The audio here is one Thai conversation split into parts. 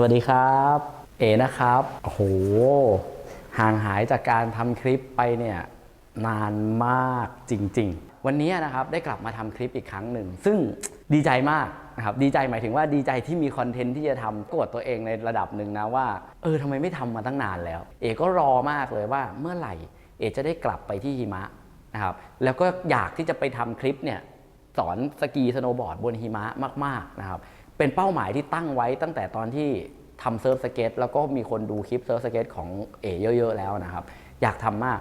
สวัสดีครับ เอนะครับโอ้โหห่างหายจากการทำคลิปไปเนี่ยนานมากจริง ๆ วันนี้นะครับได้กลับมาทำคลิปอีกครั้งหนึ่ง ซึ่งดีใจมากนะครับดีใจหมายถึงว่าดีใจที่มีคอนเทนต์ที่จะทำกดตัวเองในระดับหนึ่งนะว่า เออทำไมไม่ทำมาตั้งนานแล้ว เอก็รอมากเลยว่าเมื่อไหร่ เอจะได้กลับไปที่หิมะนะครับแล้วก็อยากที่จะไปทำคลิปเนี่ยสอนสกีสโนว์บอร์ดบนหิมะมากๆนะครับ เป็นเป้าหมายที่ตั้งไว้ตั้งแต่ตอนที่ทำเซิร์ฟสเก็ตแล้วก็มีคนดูคลิปเซิร์ฟสเก็ตของเอเยอะๆแล้วนะครับ อยากทำมาก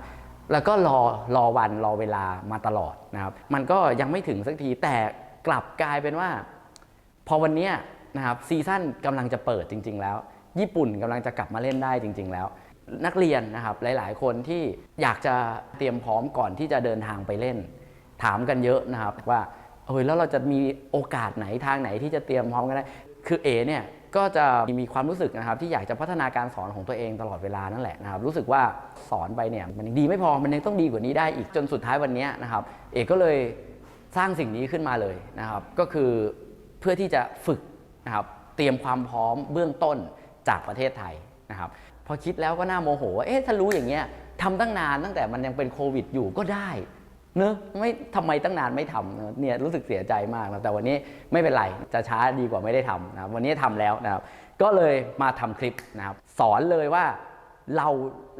แล้วก็รอรอวันรอเวลามาตลอดนะครับ มันก็ยังไม่ถึงสักทีแต่กลับกลายเป็นว่า พอวันนี้นะครับซีซั่นกำลังจะเปิดจริง ๆ แล้ว ญี่ปุ่นกำลังจะกลับมาเล่นได้จริง ๆ แล้ว นักเรียนนะครับหลาย ๆ คนที่อยากจะเตรียมพร้อมก่อนที่จะเดินทางไปเล่น ถามกันเยอะนะครับว่า เฮ้ยแล้วเราจะมีโอกาสไหนทางไหนที่จะเตรียมพร้อมกันได้ คือเอเนี่ยก็จะมีความรู้สึกนะครับที่อยากจะพัฒนาการสอนของตัวเองตลอดเวลานั่นแหละนะครับรู้สึกว่าสอนไปเนี่ยมันยังดีไม่พอมันยังต้องดีกว่านี้ได้อีกจนสุดท้ายวันนี้นะครับเอกก็เลยสร้างสิ่งนี้ขึ้นมาเลยนะครับ ก็คือเพื่อที่จะฝึกนะครับเตรียมความพร้อมเบื้องต้นจากประเทศไทยนะครับพอคิดแล้วก็น่าโมโหว่าเอ๊ะถ้ารู้อย่างเงี้ยทำตั้งนานตั้งแต่มันยังเป็นโควิดอยู่ก็ได้ เนอะไม่ทำไมตั้งนานไม่ทำเนี่ยรู้สึกเสียใจมากนะแต่วันนี้ไม่เป็นไรจะช้าดีกว่าไม่ได้ทำนะครับวันนี้ทำแล้วนะครับก็เลยมาทำคลิปนะครับสอนเลยว่าเรา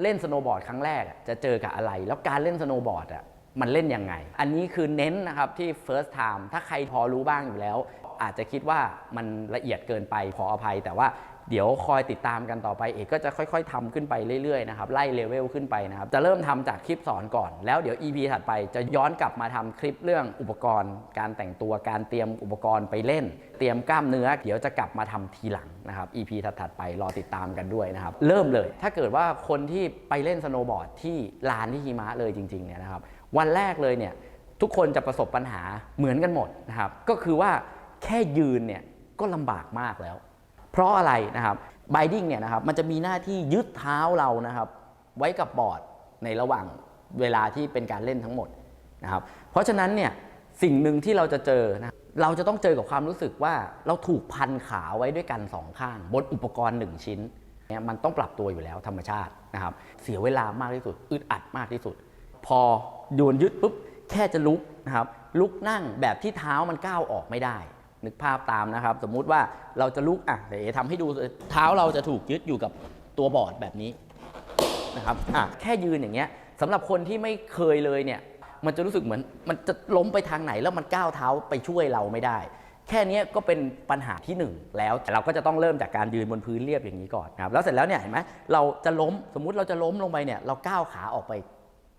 เล่นสโนว์บอร์ดครั้งแรกจะเจอกับอะไร แล้วการเล่นสโนว์บอร์ดอะมันเล่นยังไง อันนี้คือเน้นนะครับที่ first time ถ้าใครพอรู้บ้างอยู่แล้ว อาจจะคิดว่ามันละเอียดเกินไปขออภัย แต่ว่า เดี๋ยวคอยติดตามกันต่อไปเอกก็จะค่อยๆทำขึ้นไปเรื่อยๆนะครับไล่เลเวลขึ้นไปนะครับจะเริ่มทำจากคลิปสอนก่อน แล้วเดี๋ยว EP ถัดไปจะย้อนกลับมาทำคลิปเรื่องอุปกรณ์ การแต่งตัวการเตรียมอุปกรณ์ไปเล่น เตรียมกล้ามเนื้อ เดี๋ยวจะกลับมาทำทีหลังนะครับ EP ถัดๆไปรอติดตามกันด้วยนะครับเริ่มเลย ถ้าเกิดว่าคนที่ไปเล่นสโนว์บอร์ดที่ลานที่หิมะเลยจริงๆเนี่ยนะครับวันแรกเลยเนี่ยทุกคนจะประสบปัญหาเหมือนกันหมดนะครับก็คือว่าแค่ยืนเนี่ยก็ลำบากมากแล้ว เพราะอะไรนะครับไบดิ้งเนี่ยนะครับมันจะมีหน้าที่ยึดเท้าเรานะครับไว้กับบอร์ดในระหว่างเวลาที่เป็นการเล่นทั้งหมดนะครับเพราะฉะนั้นเนี่ยสิ่งหนึ่งที่เราจะเจอนะเราจะต้องเจอกับความรู้สึกว่าเราถูกพันขาไว้ด้วยกันสองข้างบนอุปกรณ์หนึ่งชิ้นเนี่ยมันต้องปรับตัวอยู่แล้วธรรมชาตินะครับเสียเวลามากที่สุด อึดอัดมากที่สุด พอโดนยึดปุ๊บแค่จะลุกนะครับลุกนั่งแบบที่เท้ามันก้าวออกไม่ได้ นึกภาพตามนะครับ สมมุติว่าเราจะลุกอะเดี๋ยวทำให้ดูเท้าเราจะถูกยึดอยู่กับตัวบอร์ดแบบนี้นะครับอะแค่ยืนอย่างเงี้ยสำหรับคนที่ไม่เคยเลยเนี่ยมันจะรู้สึกเหมือนมันจะล้มไปทางไหนแล้วมันก้าวเท้าไปช่วยเราไม่ได้ แค่นี้ก็เป็นปัญหาที่หนึ่งแล้วแต่เราก็จะต้องเริ่มจากการยืนบนพื้นเรียบอย่างนี้ก่อนนะครับแล้วเสร็จแล้วเนี่ยเห็นไหมเราจะล้มสมมุติเราจะล้มลงไปเนี่ยเราก้าวขาออกไป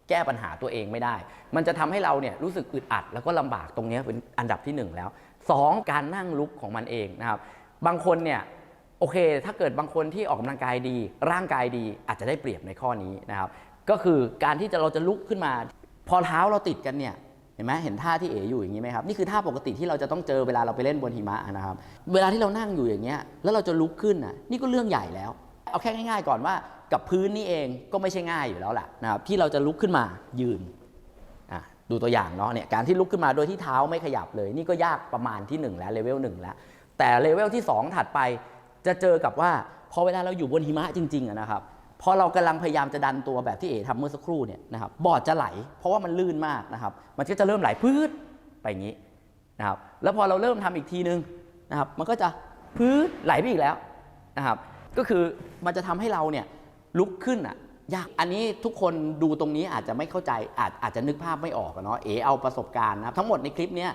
แก้ปัญหาตัวเองไม่ได้ มันจะทำให้เราเนี่ยรู้สึกอึดอัดแล้วก็ลำบากตรงเนี้ยเป็นอันดับที่หนึ่งแล้ว 2. การนั่งลุกของมันเองนะครับบางคนเนี่ยโอเค ถ้าเกิดบางคนที่ออกกำลังกายดี ร่างกายดีอาจจะได้เปรียบในข้อนี้นะครับก็คือการที่จะเราจะลุกขึ้นมา พอเท้าเราติดกันเนี่ยเห็นไหมเห็นท่าที่เอ๋อยู่อย่างนี้ไหมครับนี่คือท่าปกติที่เราจะต้องเจอเวลาเราไปเล่นบนหิมะนะครับเวลาที่เรานั่งอยู่อย่างเงี้ยแล้วเราจะลุกขึ้นอะนี่ก็เรื่องใหญ่แล้ว เอาแค่ง่าย ๆ ก่อนว่ากับพื้นนี่เองก็ไม่ใช่ง่ายอยู่แล้วแหละนะครับที่เราจะลุกขึ้นมายืน ดูตัวอย่างเนาะเนี่ยการที่ลุกขึ้นมาโดยที่เท้าไม่ขยับเลย นี่ก็ยากประมาณที่ 1 แล้วเลเวล1แล้ว แต่เลเวลที่ 2 ถัดไปจะเจอกับว่าพอเวลาเราอยู่บนหิมะจริงๆนะครับพอเรากำลังพยายามจะดันตัวแบบที่เอ๋ทำเมื่อสักครู่เนี่ยนะครับบอร์ดจะไหล เพราะว่ามันลื่นมากนะครับ มันก็จะเริ่มไหลพืดไปอย่างนี้นะครับแล้วพอเราเริ่มทำอีกทีนึงนะครับมันก็จะพืดไหลไปอีกแล้วนะครับก็คือมันจะทำให้เราเนี่ยลุกขึ้นอะ ยากอันนี้ทุกคนดูตรงนี้อาจจะไม่เข้าใจอาจอาจจะนึกภาพไม่ออกอะเนาะเอเอาประสบการณ์นะครับทั้งหมดในคลิปเนี้ย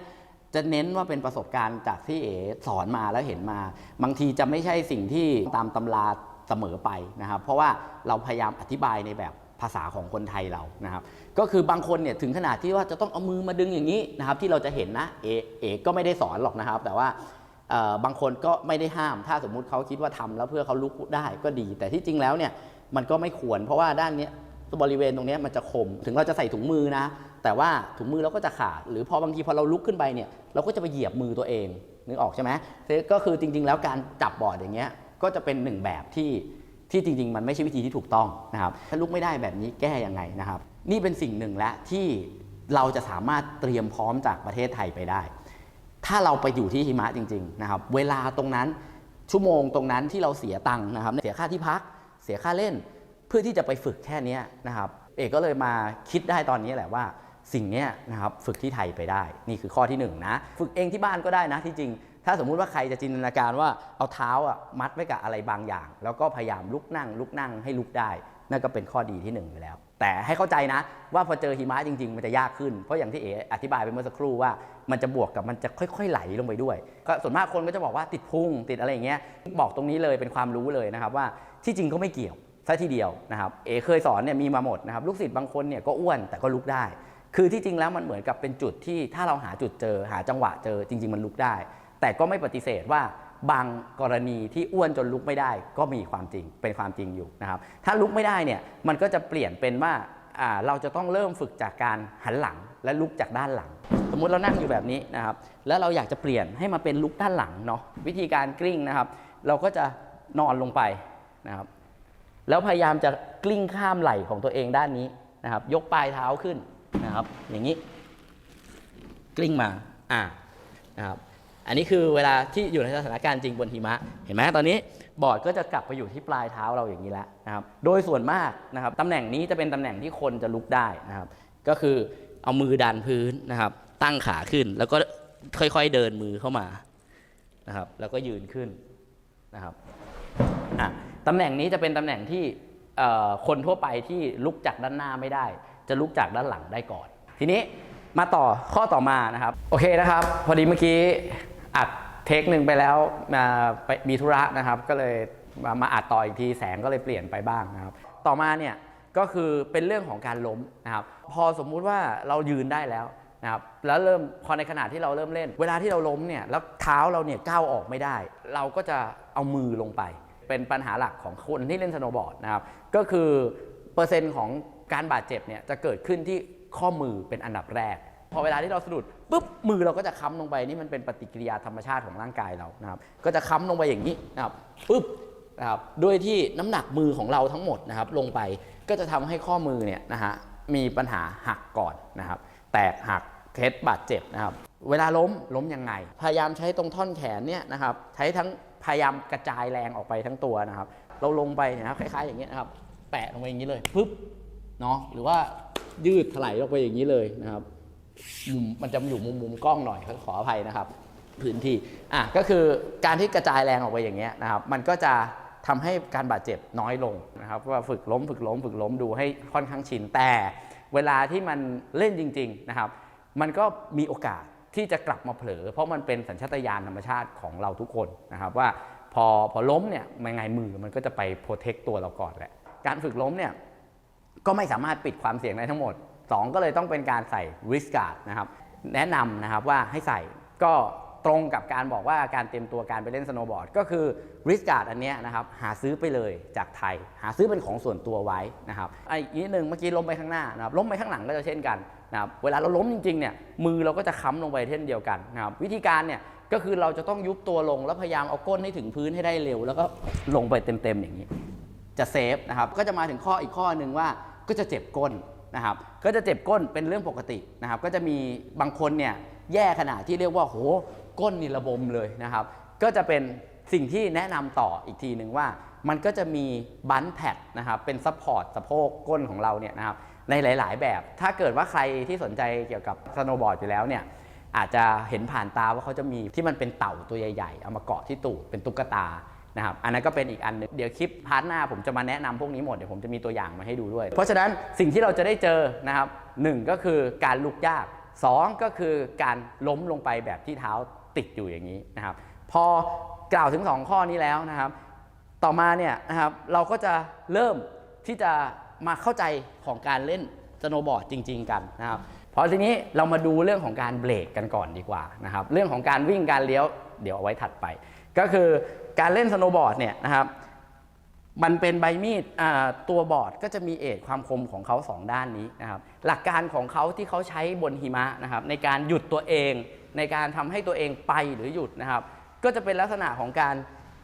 จะเน้นว่าเป็นประสบการณ์จากที่เอสอนมาแล้วเห็นมา บางทีจะไม่ใช่สิ่งที่ตามตำราเสมอไปนะครับ เพราะว่าเราพยายามอธิบายในแบบภาษาของคนไทยเรานะครับ ก็คือบางคนเนี่ยถึงขนาดที่ว่าจะต้องเอามือมาดึงอย่างนี้นะครับ ที่เราจะเห็นนะเอเอก็ไม่ได้สอนหรอกนะครับ แต่ว่าบางคนก็ไม่ได้ห้าม ถ้าสมมุติเขาคิดว่าทำแล้วเพื่อเขาลุกได้ก็ดี แต่ที่จริงแล้วเนี่ย มันก็ไม่ควร เพราะว่าด้านนี้บริเวณตรงนี้มันจะคม ถึงเราจะใส่ถุงมือนะ แต่ว่าถุงมือเราก็จะขาด หรือพอบางทีพอเราลุกขึ้นไปเนี่ย เราก็จะไปเหยียบมือตัวเอง นึกออกใช่ไหมก็คือจริง ๆ แล้วการจับบอร์ดอย่างเงี้ย ก็จะเป็นหนึ่งแบบที่ที่จริง ๆ มันไม่ใช่วิธีที่ถูกต้องนะครับ ถ้าลุกไม่ได้แบบนี้แก้ยังไงนะครับ นี่เป็นสิ่งหนึ่งและที่เราจะสามารถเตรียมพร้อมจากประเทศไทยไปได้ ถ้าเราไปอยู่ที่หิมะจริง ๆ นะครับ เวลาตรงนั้นชั่วโมงตรงนั้นที่เราเสียตังค์นะครับ เสียค่าที่พัก เสียค่าเล่น เพื่อที่จะไปฝึกแค่เนี้ยนะครับ เอกก็เลยมาคิดได้ตอนนี้แหละว่าสิ่งเนี้ยนะครับฝึกที่ไทยไปได้ นี่คือข้อที่หนึ่งนะฝึกเองที่บ้านก็ได้นะที่จริง ถ้าสมมุติว่าใครจะจินตนาการว่าเอาเท้าอะมัดไว้กับอะไรบางอย่าง แล้วก็พยายามลุกนั่ง ลุกนั่งให้ลุกได้ นั่นก็เป็นข้อดีที่หนึ่งอยู่แล้ว แต่ให้เข้าใจนะ ว่าพอเจอหิมะจริง ๆ มันจะยากขึ้น เพราะอย่างที่เอ๋อธิบายไปเมื่อสักครู่ว่า มันจะบวกกับมันจะค่อย ๆ ไหลลงไปด้วย ก็ส่วนมากคนก็จะบอกว่าติดพุงติดอะไรอย่างเงี้ยบอกตรงนี้เลยเป็นความรู้เลยนะครับว่า ที่จริงก็ไม่เกี่ยวซะทีเดียวนะครับเอ๋เคยสอนเนี่ยมีมาหมดนะครับลูกศิษย์บางคนเนี่ยก็อ้วนแต่ก็ลุกได้ คือที่จริงแล้วมันเหมือนกับเป็นจุดที่ถ้าเราหาจุดเจอหาจังหวะเจอจริง ๆ มันลุกได้ แต่ก็ไม่ปฏิเสธว่าบางกรณีที่อ้วนจนลุกไม่ได้ ก็มีความจริงเป็นความจริงอยู่นะครับถ้าลุกไม่ได้เนี่ยมันก็จะเปลี่ยนเป็นว่าอ่าเราจะต้องเริ่มฝึกจากการหันหลังและลุกจากด้านหลัง สมมุติเรานั่งอยู่แบบนี้นะครับแล้วเราอยากจะเปลี่ยนให้มาเป็นลุกด้านหลังเนาะวิธีการกลิ้งนะครับ เราก็จะนอนลงไป นะครับแล้วพยายามจะกลิ้งข้ามไหล่ของตัวเองด้านนี้นะครับ ยกปลายเท้าขึ้นนะครับ อย่างนี้ กลิ้งมาอ่านะครับอันนี้คือเวลาที่อยู่ในสถานการณ์จริงบนหิมะ เห็นไหมตอนนี้บอร์ดก็จะกลับไปอยู่ที่ปลายเท้าเราอย่างนี้แล้วนะครับ โดยส่วนมากนะครับตำแหน่งนี้จะเป็นตำแหน่งที่คนจะลุกได้นะครับ ก็คือเอามือดันพื้นนะครับ ตั้งขาขึ้นแล้วก็ค่อยๆเดินมือเข้ามานะครับ แล้วก็ยืนขึ้นนะครับอะ ตำแหน่งนี้จะเป็นตำแหน่งที่คนทั่วไปที่ลุกจากด้านหน้าไม่ได้ จะลุกจากด้านหลังได้ก่อน ทีนี้มาต่อข้อต่อมานะครับ โอเคนะครับ พอดีเมื่อกี้อัดเทคหนึ่งไปแล้วมาไปมีธุระนะครับ ก็เลยมามาอัดต่ออีกทีแสงก็เลยเปลี่ยนไปบ้างนะครับ ต่อมาเนี่ยก็คือเป็นเรื่องของการล้มนะครับ พอสมมุติว่าเรายืนได้แล้วนะครับแล้วเริ่มพอในขณะที่เราเริ่มเล่น เวลาที่เราล้มเนี่ยแล้วเท้าเราเนี่ยก้าวออกไม่ได้ เราก็จะเอามือลงไป เป็นปัญหาหลักของคนที่เล่นสโนว์บอร์ดนะครับ ก็คือเปอร์เซ็นต์ของการบาดเจ็บเนี่ยจะเกิดขึ้นที่ข้อมือเป็นอันดับแรก พอเวลาที่เราสะดุดปุ๊บมือเราก็จะค้ำลงไปนี่มันเป็นปฏิกิริยาธรรมชาติของร่างกายเรานะครับ ก็จะค้ำลงไปอย่างนี้นะครับปุ๊บนะครับโดยที่น้ำหนักมือของเราทั้งหมดนะครับ ลงไปก็จะทำให้ข้อมือเนี่ยนะฮะมีปัญหาหักก่อนนะครับ แตกหักเคล็ดบาดเจ็บนะครับ เวลาล้มล้มยังไง พยายามใช้ตรงท่อนแขนเนี่ยนะครับ ใช้ทั้ง พยายามกระจายแรงออกไปทั้งตัวนะครับ เราลงไปเนยนะครับคล้ายๆอย่างเงี้ยนะครับ แปะลงไปอย่างนี้เลยปุ๊บเนาะหรือว่ายืดถลายลงไปอย่างนี้เลยนะครับมุมมันจะอยู่มุมมุมกล้องหน่อยขออภัยนะครับ พื้นที่อะก็คือการที่กระจายแรงออกไปอย่างเงี้ยนะครับ มันก็จะทำให้การบาดเจ็บน้อยลงนะครับว่าฝึกล้มฝึกล้มฝึกล้มดูให้ค่อนข้างชินแต่ เวลาที่มันเล่นจริง ๆนะครับ มันก็มีโอกาส ที่จะกลับมาเผลอ เพราะมันเป็นสัญชาตญาณธรรมชาติของเราทุกคนนะครับว่าพอพอล้มเนี่ยยังไงมือมันก็จะไปโปรเทคตัวเราก่อนแหละการฝึกล้มเนี่ยก็ไม่สามารถปิดความเสี่ยงได้ทั้งหมด 2 ก็เลยต้องเป็นการใส่ risk guard นะครับแนะนำนะครับว่าให้ใส่ก็ตรงกับการบอกว่าการเตรียมตัวการไปเล่นสโนว์บอร์ดก็คือ risk guard อันนี้นะครับหาซื้อไปเลยจากไทย หาซื้อเป็นของส่วนตัวไว้นะครับไอ้อีกนิดนึงเมื่อกี้ล้มไปข้างหน้านะครับล้มไปข้างหลังก็จะเช่นกัน นะครับเวลาเราล้มจริงๆเนี่ยมือเราก็จะค้ำลงไปเช่นเดียวกันนะครับวิธีการเนี่ยก็คือเราจะต้องยุบตัวลงแล้วพยายามเอาก้นให้ถึงพื้นให้ได้เร็ว แล้วก็ลงไปเต็มๆอย่างนี้ จะเซฟนะครับก็จะมาถึงข้ออีกข้อหนึ่งว่าก็จะเจ็บก้นนะครับก็จะเจ็บก้นเป็นเรื่องปกตินะครับก็จะมีบางคนเนี่ยแย่ขนาดที่เรียกว่าโหก้นนี่ระบมเลยนะครับก็จะเป็นสิ่งที่แนะนำต่ออีกทีหนึ่งว่า มันก็จะมีบันแพดนะครับเป็นซัพพอร์ตสะโพกก้นของเราเนี่ยนะครับ ในหลาย ๆ แบบ ถ้าเกิดว่าใครที่สนใจเกี่ยวกับสโนว์บอร์ดอยู่แล้วเนี่ยอาจจะเห็นผ่านตาว่าเขาจะมีที่มันเป็นเต่าตัวใหญ่ ๆ เอามาเกาะที่ตูดเป็นตุ๊กตานะครับอันนั้นก็เป็นอีกอันหนึงเดี๋ยวคลิปพาร์ทหน้าผมจะมาแนะนำพวกนี้หมดเดี๋ยวผมจะมีตัวอย่างมาให้ดูด้วย เพราะฉะนั้นสิ่งที่เราจะได้เจอนะครับหนึ่งก็คือการลุกยากสองก็คือการล้มลงไปแบบที่เท้าติดอยู่อย่างนี้นะครับพอกล่าวถึง 2 ข้อนี้แล้วนะครับ ต่อมาเนี่ยนะครับเราก็จะเริ่มที่จะ มาเข้าใจของการเล่นสโนบอร์ดจริง ๆ กันนะครับเพราะทีนี้เรามาดูเรื่องของการเบรกกันก่อนดีกว่านะครับเรื่องของการวิ่งการเลี้ยวเดี๋ยวเอาไว้ถัดไป ก็คือการเล่นสโนบอร์ดเนี่ยนะครับมันเป็นใบมีดตัวบอร์ดก็จะมีเอทความคมของเขาสองด้านนี้นะครับหลักการของเขาที่เขาใช้บนหิมะนะครับในการหยุดตัวเองในการทำให้ตัวเองไปหรือหยุดนะครับ ก็จะเป็นลักษณะของการ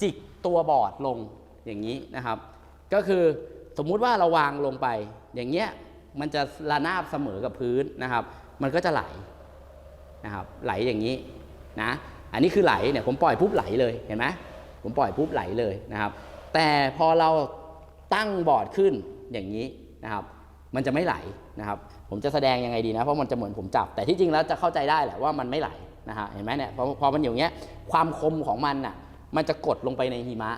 จิกตัวบอร์ดลงอย่างนี้นะครับ ก็คือ สมมุติว่าเราวางลงไป อย่างเงี้ยมันจะระนาบเสมอกับพื้นนะครับ มันก็จะไหลนะครับ ไหลอย่างนี้นะอันนี้คือไหลเนี่ยผมปล่อยปุ๊บไหลเลยเห็นไหมผมปล่อยปุ๊บไหลเลยนะครับ แต่พอเราตั้งบอร์ดขึ้นอย่างนี้นะครับ มันจะไม่ไหลนะครับ ผมจะแสดงยังไงดีนะเพราะมันจะเหมือนผมจับ แต่ที่จริงแล้วจะเข้าใจได้แหละว่ามันไม่ไหลนะฮะเห็นไหมเนี่ยพอพอมันอยู่อย่างเงี้ยความคมของมันน่ะมันจะกดลงไปในหิมะ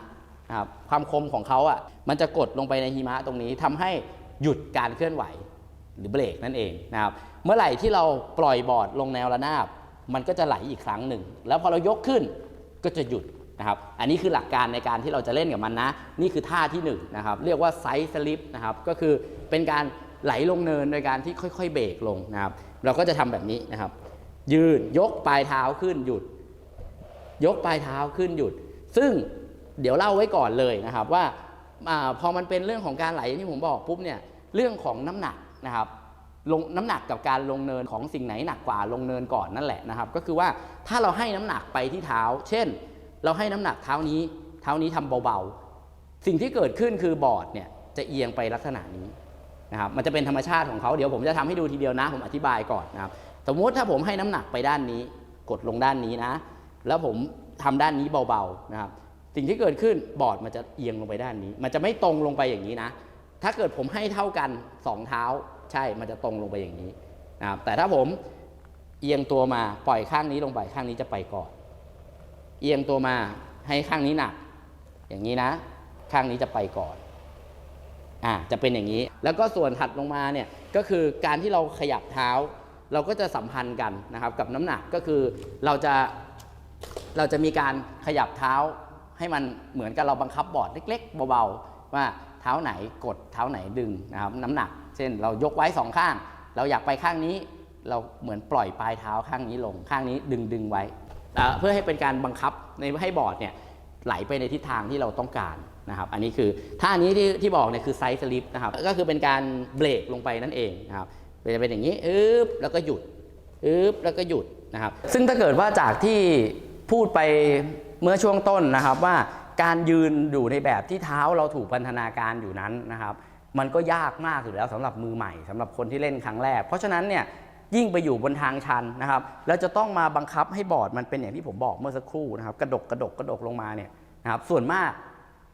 นะครับความคมของเขาอะมันจะกดลงไปในหิมะตรงนี้ทำให้หยุดการเคลื่อนไหวหรือเบรกนั่นเองนะครับเมื่อไหร่ที่เราปล่อยบอร์ดลงแนวระนาบ มันก็จะไหลอีกครั้งหนึ่ง แล้วพอเรายกขึ้นก็จะหยุดนะครับอันนี้คือหลักการในการที่เราจะเล่นกับมันนะ นี่คือท่าที่1นงนะครับเรียกว่าไซส์สลิปนะครับก็คือเป็นการไหลลงเนินโดยการที่ค่อยๆ เบรกลงนะครับเราก็จะทำแบบนี้นะครับ ยืนยกปลายเท้าขึ้นหยุด ยกปลายเท้าขึ้นหยุด ซึ่ง เดี๋ยวเล่าไว้ก่อนเลยนะครับว่าอพอมันเป็นเรื่องของการไหลอย่างที่ผมบอกปุ๊บเนี่ยเรื่องของน้ำหนักนะครับลงน้ำหนักกับการลงเนินของสิ่งไหนหนักกว่าลงเนินก่อนนั่นแหละนะครับ ก็คือว่าถ้าเราให้น้ำหนักไปที่เท้า เช่น เราให้น้ำหนักเท้านี้ เท้านี้ทำเบาๆ สิ่งที่เกิดขึ้นคือบอร์ดเนี่ยจะเอียงไปลักษณะนี้นะครับมันจะเป็นธรรมชาติของเขาเดี๋ยวผมจะทำให้ดูทีเดียวนะ ผมอธิบายก่อนนะครับสมมุติถ้าผมให้น้ำหนักไปด้านนี้ กดลงด้านนี้นะ แล้วผมทำด้านนี้เบาๆนะครับ สิ่งที่เกิดขึ้นบอร์ดมันจะเอียงลงไปด้านนี้ มันจะไม่ตรงลงไปอย่างนี้นะ ถ้าเกิดผมให้เท่ากันสองเท้าใช่ มันจะตรงลงไปอย่างนี้นะครับแต่ถ้าผมเอียงตัวมาปล่อยข้างนี้ลงไปข้างนี้จะไปก่อน เอียงตัวมาให้ข้างนี้หนัก อย่างนี้นะ ข้างนี้จะไปก่อนอ่าจะเป็นอย่างนี้ แล้วก็ส่วนถัดลงมาเนี่ยก็คือการที่เราขยับเท้า เราก็จะสัมพันธ์กันนะครับกับน้ำหนักก็คือเราจะเราจะมีการขยับเท้า ให้มันเหมือนกับเราบังคับบอร์ดเล็ก ๆ เบาๆ ว่าเท้าไหนกดเท้าไหนดึงนะครับน้ำหนัก เช่นเรายกไว้สองข้าง เราอยากไปข้างนี้ เราเหมือนปล่อยปลายเท้าข้างนี้ลงข้างนี้ดึงดึงไว้ เพื่อให้เป็นการบังคับในให้บอร์ดเนี่ยไหลไปในทิศทางที่เราต้องการนะครับ อันนี้คือท่านี้ที่ที่บอกเนี่ยคือไซส์สลิปนะครับ ก็คือเป็นการเบรกลงไปนั่นเองนะครับจะเป็นอย่างนี้อึ๊บแล้วก็หยุดอึ๊บแล้วก็หยุดนะครับ ซึ่งถ้าเกิดว่าจากที่พูดไป เมื่อช่วงต้นนะครับว่าการยืนอยู่ในแบบที่เท้าเราถูกพันธนาการอยู่นั้นนะครับ มันก็ยากมากอยู่แล้วสำหรับมือใหม่สำหรับคนที่เล่นครั้งแรก เพราะฉะนั้นเนี่ยยิ่งไปอยู่บนทางชันนะครับแล้วจะต้องมาบังคับให้บอร์ดมันเป็นอย่างที่ผมบอกเมื่อสักครู่นะครับกระดกกระดกกระดกลงมาเนี่ยนะครับส่วนมาก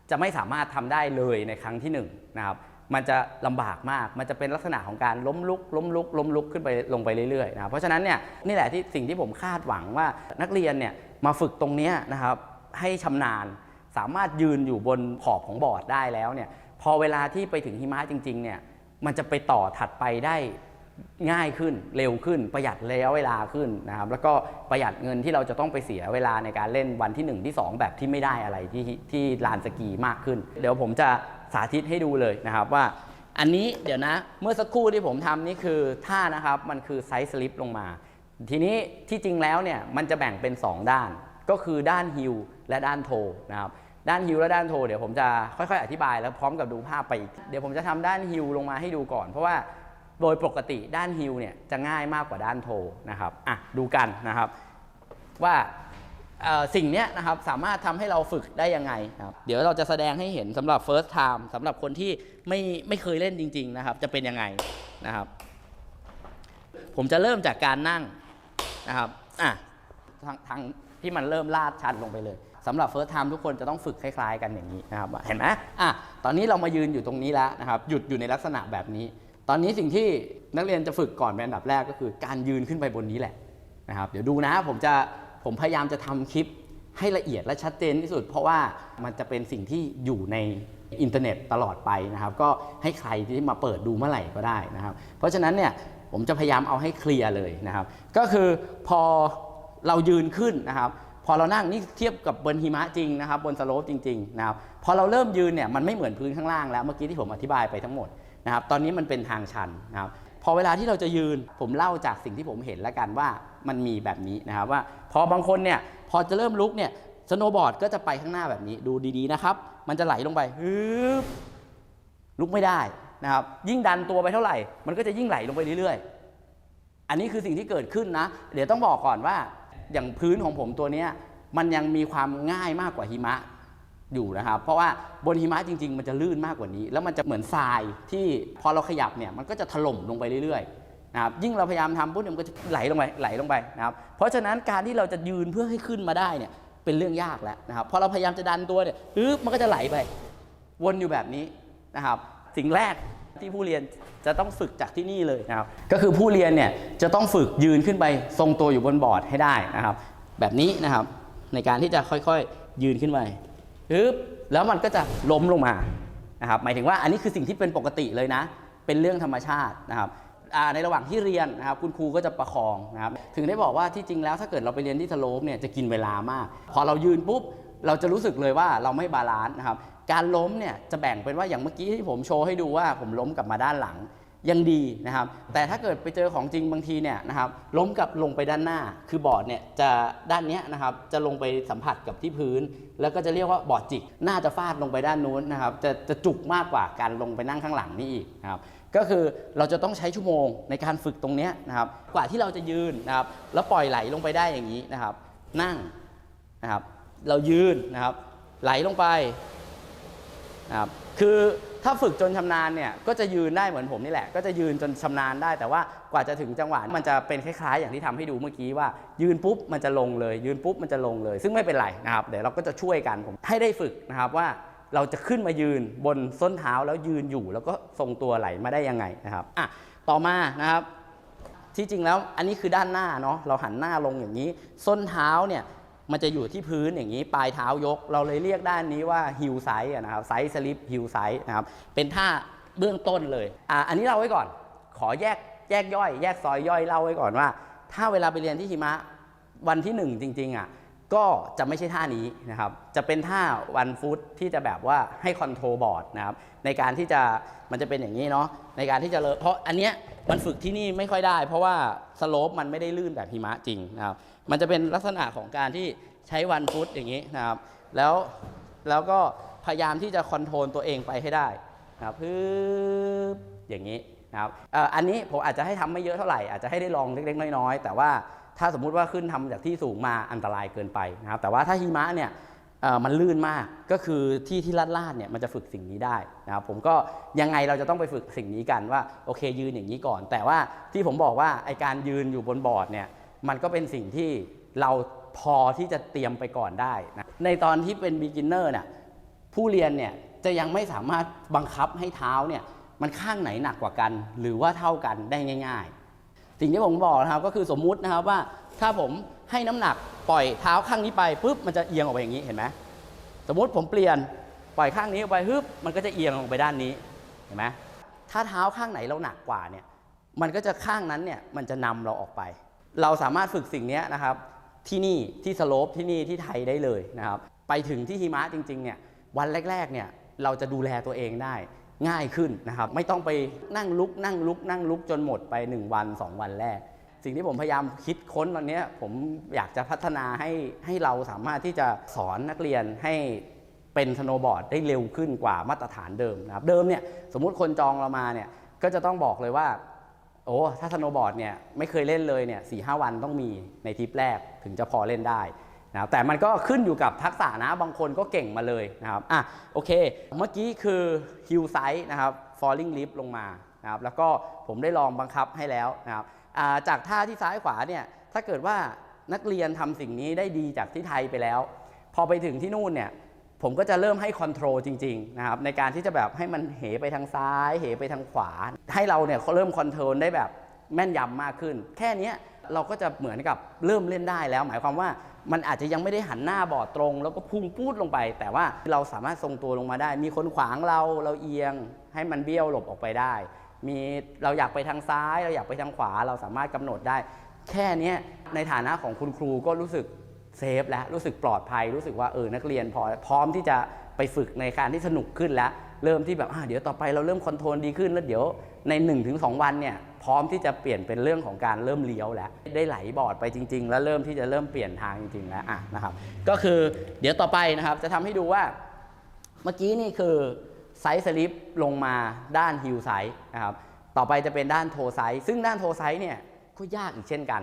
จะไม่สามารถทำได้เลยในครั้งที่หนึ่งนะครับมันจะลำบากมาก มันจะเป็นลักษณะของการล้มลุก ล้มลุก ล้มลุกขึ้นไปลงไปเรื่อยๆนะ เพราะฉะนั้นเนี่ยนี่แหละที่สิ่งที่ผมคาดหวังว่านักเรียนเนี่ย มาฝึกตรงนี้นะครับให้ชำนาญสามารถยืนอยู่บนขอบของบอร์ดได้แล้วเนี่ยพอเวลาที่ไปถึงหิมะจริงๆเนี่ยมันจะไปต่อถัดไปได้ง่ายขึ้นเร็วขึ้นประหยัดระยะเวลาขึ้นนะครับแล้วก็ประหยัดเงินที่เราจะต้องไปเสียเวลาในการเล่นวันที่ 1 ที่ 2 แบบที่ไม่ได้อะไรที่ที่ลานสกีมากขึ้น เดี๋ยวผมจะสาธิตให้ดูเลยนะครับว่า อันนี้เดี๋ยวนะเมื่อสักครู่ที่ผมทำนี่คือท่านะครับมันคือไซส์สลิปลงมา ทีนี้ที่จริงแล้วเนี่ยมันจะแบ่งเป็น 2 ด้าน ก็คือด้านฮิลและด้านโทนะครับด้านฮิลและด้านโทเดี๋ยวผมจะค่อยๆ อธิบายแล้วพร้อมกับดูภาพไปอีกเดี๋ยวผมจะทำด้านฮิลลงมาให้ดูก่อน เพราะว่าโดยปกติด้านฮิลเนี่ยจะง่ายมากกว่าด้านโทนะครับอะดูกันนะครับว่าสิ่งเนี้ยนะครับสามารถทำให้เราฝึกได้ยังไงครับเดี๋ยวเราจะแสดงให้เห็นสำหรับ first time สำหรับคนที่ไม่ไม่เคยเล่นจริง ๆ นะครับ จะเป็นยังไงนะครับ ผมจะเริ่มจากการนั่ง นะครับอะทางทางที่มันเริ่มลาดชันลงไปเลยสำหรับ first time ทุกคนจะต้องฝึกคล้ายๆ กันอย่างนี้นะครับเห็นไหมอะตอนนี้เรามายืนอยู่ตรงนี้แล้วนะครับหยุดอยู่ในลักษณะแบบนี้ ตอนนี้สิ่งที่นักเรียนจะฝึกก่อนเป็นอันดับแรกก็คือการยืนขึ้นไปบนนี้แหละนะครับเดี๋ยวดูนะผมจะผมพยายามจะทำคลิปให้ละเอียดและชัดเจนที่สุด เพราะว่ามันจะเป็นสิ่งที่อยู่ในอินเทอร์เน็ตตลอดไปนะครับ ก็ให้ใครที่มาเปิดดูเมื่อไหร่ก็ได้นะครับ เพราะฉะนั้นเนี่ย ผมจะพยายามเอาให้เคลียร์เลยนะครับ ก็คือพอเรายืนขึ้นนะครับ พอเรานั่งนี่เทียบกับบนหิมะจริงนะครับบนสโลปจริงๆนะครับพอเราเริ่มยืนเนี่ยมันไม่เหมือนพื้นข้างล่างแล้วเมื่อกี้ที่ผมอธิบายไปทั้งหมดนะครับ ตอนนี้มันเป็นทางชันนะครับพอเวลาที่เราจะยืนผมเล่าจากสิ่งที่ผมเห็นแล้วกันว่ามันมีแบบนี้นะครับว่า พอบางคนเนี่ยพอจะเริ่มลุกเนี่ยสโนบอร์ดก็จะไปข้างหน้าแบบนี้ดูดีๆนะครับ มันจะไหลลงไปฮึบลุกไม่ได้ นะครับยิ่งดันตัวไปเท่าไหร่ มันก็จะยิ่งไหลลงไปเรื่อยๆ อันนี้คือสิ่งที่เกิดขึ้นนะ เดี๋ยวต้องบอกก่อนว่า อย่างพื้นของผมตัวนี้มันยังมีความง่ายมากกว่าหิมะอยู่นะครับ เพราะว่าบนหิมะจริง ๆ มันจะลื่นมากกว่านี้ แล้วมันจะเหมือนทรายที่พอเราขยับเนี่ยมันก็จะถล่มลงไปเรื่อยๆนะครับยิ่งเราพยายามทำปุ๊บมันก็จะไหลลงไปไหลลงไปนะครับเพราะฉะนั้นการที่เราจะยืนเพื่อให้ขึ้นมาได้เนี่ยเป็นเรื่องยากแล้วนะครับพอเราพยายามจะดันตัวเนี่ยปึ๊บมันก็จะไหลไป วนอยู่แบบนี้นะครับ สิ่งแรกที่ผู้เรียนจะต้องฝึกจากที่นี่เลยนะครับ ก็คือผู้เรียนเนี่ยจะต้องฝึกยืนขึ้นไปทรงตัวอยู่บนบอร์ดให้ได้นะครับ แบบนี้นะครับในการที่จะค่อยๆยืนขึ้นไปปึ๊บแล้วมันก็จะล้มลงมานะครับ หมายถึงว่าอันนี้คือสิ่งที่เป็นปกติเลยนะ เป็นเรื่องธรรมชาตินะครับในระหว่างที่เรียนนะครับคุณครูก็จะประคองนะครับถึงได้บอกว่าที่จริงแล้วถ้าเกิดเราไปเรียนที่สโลปเนี่ยจะกินเวลามาก พอเรายืนปุ๊บเราจะรู้สึกเลยว่าเราไม่บาลานซ์นะครับ การล้มเนี่ยจะแบ่งเป็นว่าอย่างเมื่อกี้ที่ผมโชว์ให้ดูว่าผมล้มกลับมาด้านหลังยังดีนะครับ แต่ถ้าเกิดไปเจอของจริงบางทีเนี่ยนะครับล้มกับลงไปด้านหน้า คือบอร์ดเนี่ยจะด้านนี้นะครับจะลงไปสัมผัสกับที่พื้น แล้วก็จะเรียกว่าบอร์ดจิกน่าจะฟาดลงไปด้านนู้นนะครับจะจะจุกมากกว่าการลงไปนั่งข้างหลังนี่อีกนะครับก็คือเราจะต้องใช้ชั่วโมงในการฝึกตรงนี้นะครับกว่าที่เราจะยืนนะครับแล้วปล่อยไหลลงไปได้อย่างนี้นะครับ นั่งนะครับเรายืนนะครับไหลลงไป นะครับคือถ้าฝึกจนชำนาญเนี่ยก็จะยืนได้เหมือนผมนี่แหละ ก็จะยืนจนชำนาญได้ แต่ว่ากว่าจะถึงจังหวะมันจะเป็นคล้ายๆ อย่างที่ทำให้ดูเมื่อกี้ว่า ยืนปุ๊บมันจะลงเลย ยืนปุ๊บมันจะลงเลย ซึ่งไม่เป็นไรนะครับเดี๋ยวเราก็จะช่วยกันผมให้ได้ฝึกนะครับว่าเราจะขึ้นมายืนบนส้นเท้าแล้วยืนอยู่ แล้วก็ทรงตัวไหลมาได้ยังไงนะครับอะต่อมานะครับที่จริงแล้วอันนี้คือด้านหน้าเนาะเราหันหน้าลงอย่างนี้ ส้นเท้าเนี่ย มันจะอยู่ที่พื้นอย่างนี้ ปลายเท้ายก เราเลยเรียกด้านนี้ว่าฮิลไซส์นะครับไซส์สลิปฮิลไซส์นะครับเป็นท่าเบื้องต้นเลยอ่าอันนี้เราไว้ก่อน ขอแยกแยกย่อย แยกซอยย่อยเล่าไว้ก่อนว่า ถ้าเวลาไปเรียนที่หิมะวันที่หนึ่งจริง ๆอะ ก็จะไม่ใช่ท่านี้นะครับ จะเป็นท่าวันฟุตที่จะแบบว่าให้คอนโทรลบอร์ดนะครับ ในการที่จะมันจะเป็นอย่างนี้เนาะในการที่จะเลอะเพราะอันเนี้ยมันฝึกที่นี่ไม่ค่อยได้ เพราะว่าสโลปมันไม่ได้ลื่นแบบหิมะจริงนะครับ มันจะเป็นลักษณะของการที่ใช้วันฟุตอย่างนี้นะครับ แล้วแล้วก็พยายามที่จะคอนโทรลตัวเองไปให้ได้นะครับปึ๊บอย่างนี้นะครับอันนี้ผมอาจจะให้ทำไม่เยอะเท่าไหร่อาจจะให้ได้ลองเล็กๆน้อยๆแต่ว่า ถ้าสมมุติว่าขึ้นทำจากที่สูงมาอันตรายเกินไปนะครับ แต่ว่าถ้าหิมะเนี่ยมันลื่นมากก็คือที่ที่ลาดลาดเนี่ยมันจะฝึกสิ่งนี้ได้นะครับผมก็ยังไงเราจะต้องไปฝึกสิ่งนี้กันว่าโอเคยืนอย่างนี้ก่อน แต่ว่าที่ผมบอกว่าไอการยืนอยู่บนบอร์ดเนี่ยมันก็เป็นสิ่งที่เราพอที่จะเตรียมไปก่อนได้นะในตอนที่เป็น beginner เนี่ยผู้เรียนเนี่ยจะยังไม่สามารถบังคับให้เท้าเนี่ยมันข้างไหนหนักกว่ากัน หรือว่าเท่ากันได้ง่าย สิ่งที่ผมบอกนะครับก็คือสมมุตินะครับว่าถ้าผมให้น้ำหนักปล่อยเท้าข้างนี้ไปปุ๊บมันจะเอียงออกไปอย่างนี้เห็นไหมสมมุติผมเปลี่ยนปล่อยข้างนี้ออกไปฮึบมันก็จะเอียงออกไปด้านนี้เห็นไหมถ้าเท้าข้างไหนเราหนักกว่าเนี่ยมันก็จะข้างนั้นเนี่ยมันจะนำเราออกไป เราสามารถฝึกสิ่งนี้นะครับที่นี่ที่สโลปที่นี่ที่ไทยได้เลยนะครับไปถึงที่หิมะจริงๆเนี่ยวันแรกๆเนี่ยเราจะดูแลตัวเองได้ ง่ายขึ้นนะครับไม่ต้องไปนั่งลุกนั่งลุกนั่งลุกจนหมดไป 1 วัน 2 วันแรก สิ่งที่ผมพยายามคิดค้นตอนนี้ผมอยากจะพัฒนาให้ให้เราสามารถที่จะสอนนักเรียนให้เป็นสโนบอร์ดได้เร็วขึ้นกว่ามาตรฐานเดิมนะครับเดิมเนี่ยสมมุติคนจองเรามาเนี่ยก็จะต้องบอกเลยว่าโอ้ถ้าสโนบอร์ดเนี่ยไม่เคยเล่นเลยเนี่ยสี่ห้าวันต้องมีในทริปแรกถึงจะพอเล่นได้ นะครับแต่มันก็ขึ้นอยู่กับทักษะนะบางคนก็เก่งมาเลยนะครับอะโอเค เมื่อกี้คือฮิลไซส์นะครับ falling lift ลงมานะครับแล้วก็ผมได้ลองบังคับให้แล้วนะครับจากท่าที่ซ้ายขวาเนี่ยถ้าเกิดว่านักเรียนทำสิ่งนี้ได้ดีจากที่ไทยไปแล้ว พอไปถึงที่นู่นเนี่ยผมก็จะเริ่มให้คอนโทรลจริงๆนะครับในการที่จะแบบให้มันเหไปทางซ้าย เหไปทางขวา ให้เราเนี่ยเริ่มคอนโทรลได้แบบแม่นยำมากขึ้น แค่นี้เราก็จะเหมือนกับเริ่มเล่นได้แล้ว หมายความว่า มันอาจจะยังไม่ได้หันหน้าบอดตรง แล้วก็พุ่งพูดลงไป แต่ว่าเราสามารถทรงตัวลงมาได้ มีคนขวางเราเราเอียง ให้มันเบี้ยวหลบออกไปได้ มีเราอยากไปทางซ้าย เราอยากไปทางขวา เราสามารถกำหนดได้ แค่นี้ในฐานะของคุณครูก็รู้สึกเซฟแล้วรู้สึกปลอดภัย รู้สึกว่าเออนักเรียนพอพร้อมที่จะไปฝึกในการที่สนุกขึ้นแล้ว เริ่มที่แบบเดี๋ยวต่อไปเราเริ่มคอนโทรลดีขึ้นแล้วเดี๋ยวใน 1-2 วันเนี่ยพร้อมที่จะเปลี่ยนเป็นเรื่องของการเริ่มเลี้ยวแล้วได้ไหลบอร์ดไปจริง ๆ แล้วเริ่มที่จะเริ่มเปลี่ยนทางจริงๆแล้วอะนะครับก็คือเดี๋ยวต่อไปนะครับจะทำให้ดูว่าเมื่อกี้นี่คือไซส์สลิปลงมาด้านฮิลไซส์นะครับต่อไปจะเป็นด้านโทไซส์ซึ่งด้านโทไซส์เนี่ยก็ยากอีกเช่นกัน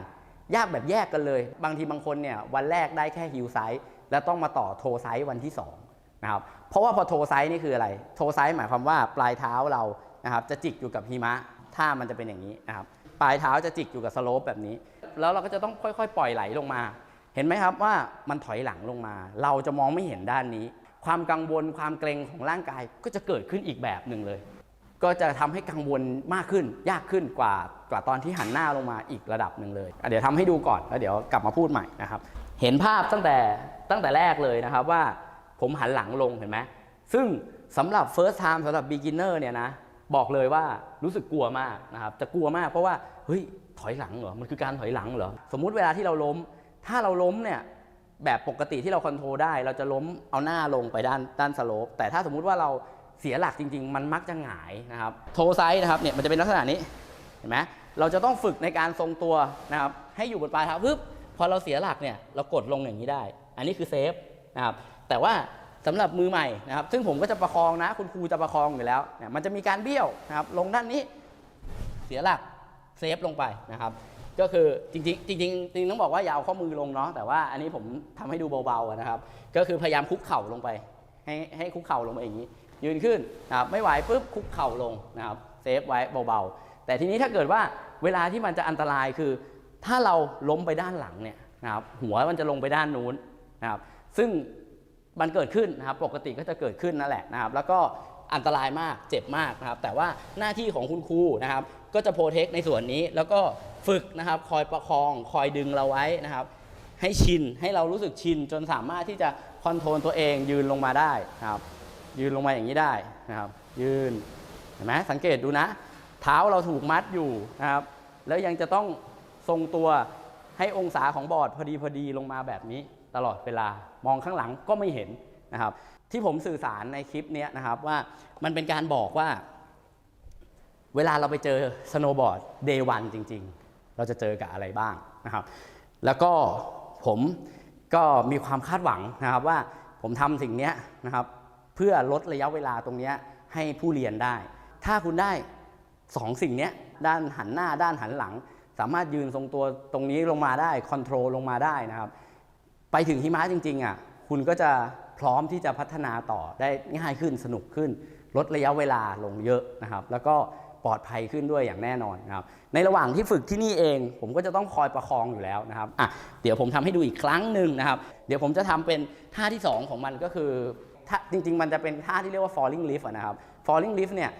ยากแบบแยกกันเลย บางทีบางคนเนี่ยวันแรกได้แค่ฮิลไซส์แล้วต้องมาต่อโทไซส์วันที่2นะครับ เพราะว่าพอโทไซส์นี่คืออะไร โทไซส์หมายความว่าปลายเท้าเรานะครับจะจิกอยู่กับหิมะท่ามันจะเป็นอย่างนี้นะครับปลายเท้าจะจิกอยู่กับสโลปแบบนี้ แล้วเราก็จะต้องค่อยๆ ปล่อยไหลลงมา เห็นไหมครับว่ามันถอยหลังลงมา เราจะมองไม่เห็นด้านนี้ ความกังวลความเกรงของร่างกายก็จะเกิดขึ้นอีกแบบหนึ่งเลย ก็จะทำให้กังวลมากขึ้น ยากขึ้นกว่ากว่าตอนที่หันหน้าลงมาอีกระดับหนึ่งเลย เดี๋ยวทำให้ดูก่อนแล้วเดี๋ยวกลับมาพูดใหม่นะครับ เห็นภาพตั้งแต่ตั้งแต่แรกเลยนะครับว่า ผมหันหลังลงเห็นไหมซึ่งสำหรับ first time สำหรับ beginner เนี่ยนะบอกเลยว่ารู้สึกกลัวมากนะครับจะกลัวมากเพราะว่าเฮ้ยถอยหลังเหรอมันคือการถอยหลังเหรอสมมุติเวลาที่เราล้ม ถ้าเราล้มเนี่ยแบบปกติที่เราคอนโทรลได้ เราจะล้มเอาหน้าลงไปด้านด้านสโลปแต่ถ้าสมมุติว่าเราเสียหลักจริง ๆ มันมักจะหงายนะครับโทไซส์นะครับเนี่ยมันจะเป็นลักษณะนี้เห็นไหมเราจะต้องฝึกในการทรงตัวนะครับให้อยู่บนปลายเท้าปึ๊บพอเราเสียหลักเนี่ยเรากดลงอย่างนี้ได้ อันนี้คือเซฟนะครับ แต่ว่าสำหรับมือใหม่นะครับซึ่งผมก็จะประคองนะ คุณครูจะประคองอยู่แล้วเนี่ยมันจะมีการเบี้ยวนะครับลงด้านนี้เสียหลักเซฟลงไปนะครับก็คือจริงๆจริงๆจริงต้องบอกว่าอย่าเอาข้อมือลงเนาะแต่ว่าอันนี้ผมทำให้ดูเบาๆนะครับ ก็คือพยายามคุกเข่าลงไป ให้ให้คุกเข่าลงไปอย่างนี้ ยืนขึ้นนะครับไม่ไหวปุ๊บคุกเข่าลงนะครับเซฟไว้เบาๆ แต่ทีนี้ถ้าเกิดว่าเวลาที่มันจะอันตรายคือ ถ้าเราล้มไปด้านหลังเนี่ยนะครับหัวมันจะลงไปด้านนู้นนะครับซึ่ง มันเกิดขึ้นนะครับปกติก็จะเกิดขึ้นนั่นแหละนะครับ แล้วก็อันตรายมากเจ็บมากนะครับ แต่ว่าหน้าที่ของคุณครูนะครับ ก็จะโปรเทคในส่วนนี้แล้วก็ฝึกนะครับ คอยประคอง คอยดึงเราไว้นะครับ ให้ชินให้เรารู้สึกชินจนสามารถที่จะคอนโทรลตัวเองยืนลงมาได้นะครับ ยืนลงมาอย่างนี้ได้นะครับ ยืนเห็นไหมสังเกตดูนะ เท้าเราถูกมัดอยู่นะครับ แล้วยังจะต้องทรงตัวให้องศาของบอร์ดพอดีพอดีลงมาแบบนี้ ตลอดเวลามองข้างหลังก็ไม่เห็นนะครับ ที่ผมสื่อสารในคลิปนี้นะครับว่ามันเป็นการบอกว่า เวลาเราไปเจอสโนว์บอร์ดเดย์วันจริง ๆ เราจะเจอกับอะไรบ้างนะครับ แล้วก็ผมก็มีความคาดหวังนะครับว่าผมทำสิ่งนี้นะครับเพื่อลดระยะเวลาตรงนี้ให้ผู้เรียนได้ ถ้าคุณได้สองสิ่งนี้ด้านหันหน้าด้านหันหลัง สามารถยืนทรงตัวตรงนี้ลงมาได้คอนโทรลลงมาได้นะครับ ไปถึงหิมะจริงๆอะคุณก็จะพร้อมที่จะพัฒนาต่อได้ง่ายขึ้นสนุกขึ้น ลดระยะเวลาลงเยอะนะครับ แล้วก็ปลอดภัยขึ้นด้วยอย่างแน่นอนนะครับ ในระหว่างที่ฝึกที่นี่เอง ผมก็จะต้องคอยประคองอยู่แล้วนะครับอะเดี๋ยวผมทำให้ดูอีกครั้งหนึ่งนะครับ เดี๋ยวผมจะทำเป็นท่าที่ 2 ของมันก็คือท่าจริง ๆ มันจะเป็นท่าที่เรียกว่า falling lift นะครับ falling lift เนี่ย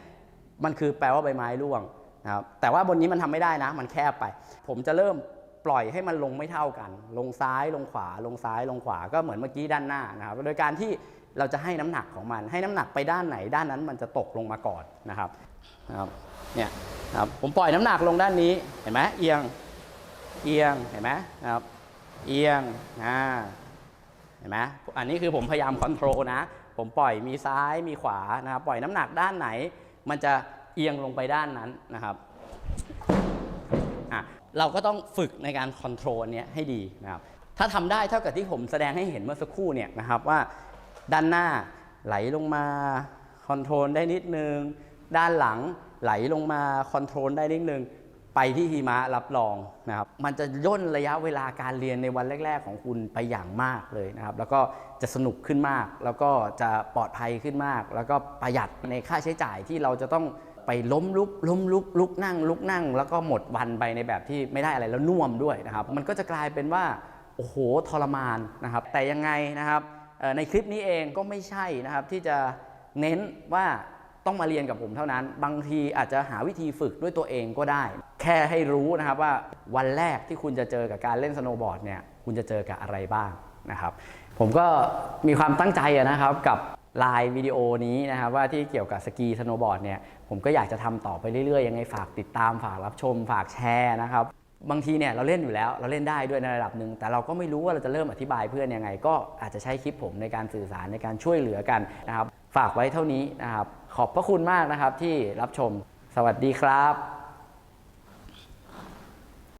มันคือแปลว่าใบไม้ร่วงนะครับแต่ว่าบนนี้มันทำไม่ได้นะ มันแคบไป ผมจะเริ่ม ปล่อยให้มันลงไม่เท่ากัน ลงซ้ายลงขวา ลงซ้ายลงขวาก็เหมือนเมื่อกี้ด้านหน้านะครับโดยการที่เราจะให้น้ำหนักของมัน ให้น้ำหนักไปด้านไหนด้านนั้นมันจะตกลงมาก่อนนะครับนะครับเนี่ยครับผมปล่อยน้ำหนักลงด้านนี้เห็นไหมเอียงเอียงเห็นไหมนะครับเอียงอ่าเห็นไหมอันนี้คือผมพยายามคอนโทรลนะ ผมปล่อยมีซ้ายมีขวานะครับปล่อยน้ำหนักด้านไหน มันจะเอียงลงไปด้านนั้นนะครับ เราก็ต้องฝึกในการคอนโทรลเนี้ยให้ดีนะครับถ้าทำได้เท่ากับที่ผมแสดงให้เห็นเมื่อสักครู่เนี่ยนะครับว่าด้านหน้าไหลลงมาคอนโทรลได้นิดนึง ด้านหลังไหลลงมาคอนโทรลได้นิดนึง ไปที่หิมะรับรองนะครับมันจะย่นระยะเวลาการเรียนในวันแรก ๆ ของคุณไปอย่างมากเลยนะครับแล้วก็จะสนุกขึ้นมาก แล้วก็จะปลอดภัยขึ้นมาก แล้วก็ประหยัดในค่าใช้จ่ายที่เราจะต้อง ไปล้มลุกล้มลุกลุกนั่ง ลุกนั่ง แล้วก็หมดวันไปในแบบที่ไม่ได้อะไรแล้วน่วมด้วยนะครับมันก็จะกลายเป็นว่าโอ้โหทรมานนะครับแต่ยังไงนะครับในคลิปนี้เองก็ไม่ใช่นะครับที่จะเน้นว่าต้องมาเรียนกับผมเท่านั้น บางทีอาจจะหาวิธีฝึกด้วยตัวเองก็ได้ แค่ให้รู้นะครับว่าวันแรกที่คุณจะเจอกับการเล่นสโนว์บอร์ดเนี่ยคุณจะเจอกับอะไรบ้างนะครับผมก็มีความตั้งใจนะครับกับ ไลน์วิดีโอนี้นะครับว่าที่เกี่ยวกับสกีสโนบอร์ดเนี่ยผมก็อยากจะทำต่อไปเรื่อยๆ ยังไงฝากติดตามฝากรับชม ฝากแชร์นะครับบางทีเนี่ยเราเล่นอยู่แล้วเราเล่นได้ด้วยในระดับหนึ่งแต่เราก็ไม่รู้ว่าเราจะเริ่มอธิบายเพื่อนยังไง ก็อาจจะใช้คลิปผมในการสื่อสารในการช่วยเหลือกันนะครับ ฝากไว้เท่านี้นะครับขอบพระคุณมากนะครับที่รับชม สวัสดีครับ